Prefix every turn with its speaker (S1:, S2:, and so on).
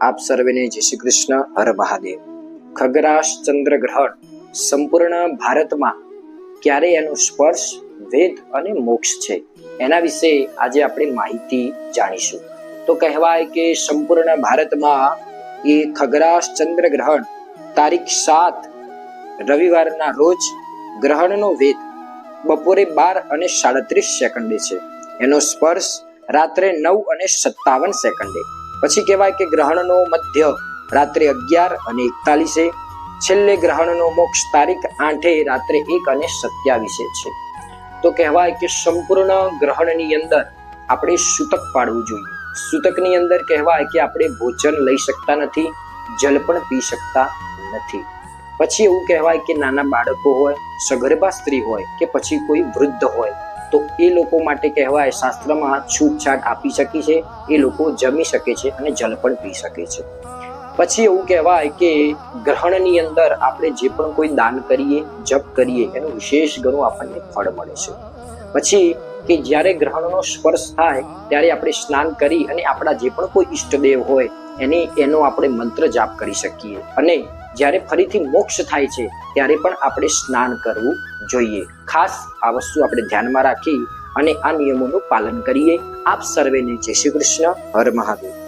S1: આપ સર્વેને જય શ્રી કૃષ્ણ, હર મહાદેવ. ખગરાશ ચંદ્ર ગ્રહણ સંપૂર્ણ ભારતમાં ક્યારે એનો સ્પર્શ વેદ અને મોક્ષ છે. એના વિશે આજે આપણે માહિતી જાણીશું. તો કહેવાય કે સંપૂર્ણ ભારતમાં એ ખગરાશ ચંદ્ર ગ્રહણ તારીખ સાત રવિવારના રોજ ગ્રહણનો વેદ બપોરે બાર અને સાડત્રીસ સેકન્ડે છે. એનો સ્પર્શ રાત્રે નવ અને સત્તાવન સેકન્ડે. પછી કહેવાય કે ગ્રહણનો મધ્ય રાત્રે અગિયાર અને એકતાલીસે, છેલ્લે ગ્રહણનો મોક્ષ તારીખ આઠે રાત્રે એક અને સત્યાવીસે છે. તો કહેવાય કે સંપૂર્ણ ગ્રહણની અંદર આપણે સૂતક પાડવું જોઈએ. સૂતકની અંદર કહેવાય કે આપણે ભોજન લઈ શકતા નથી, જલ પણ પી શકતા નથી. પછી એવું કહેવાય કે નાના બાળકો હોય, સગર્ભા સ્ત્રી હોય કે પછી કોઈ વૃદ્ધ હોય તો એ લોકો માટે કહેવાય શાસ્ત્રમાં છૂટછાટ આપી શકી છે, એ લોકો જમી શકે છે અને જલ પણ પી શકે છે. પછી એવું કહેવાય કે ગ્રહણની અંદર આપણે જે પણ કોઈ દાન કરીએ, જપ કરીએ, એનું વિશેષ ઘણું આપણને ફળ મળે છે. પછી કે જ્યારે ગ્રહણનો સ્પર્શ થાય, ત્યારે આપણે સ્નાન કરી અને આપણા જે પણ કોઈ ઈષ્ટદેવ હોય, એને, એનો આપણે મંત્ર જાપ કરી શકીએ. અને જ્યારે ફરીથી મોક્ષ થાય છે, ત્યારે પણ આપણે સ્નાન કરવું જોઈએ. ખાસ આ વસ્તુ આપણે ધ્યાનમાં રાખી અને આ નિયમોનું પાલન કરીએ. આપ સર્વેને જય શ્રી કૃષ્ણ. હર મહાદેવ.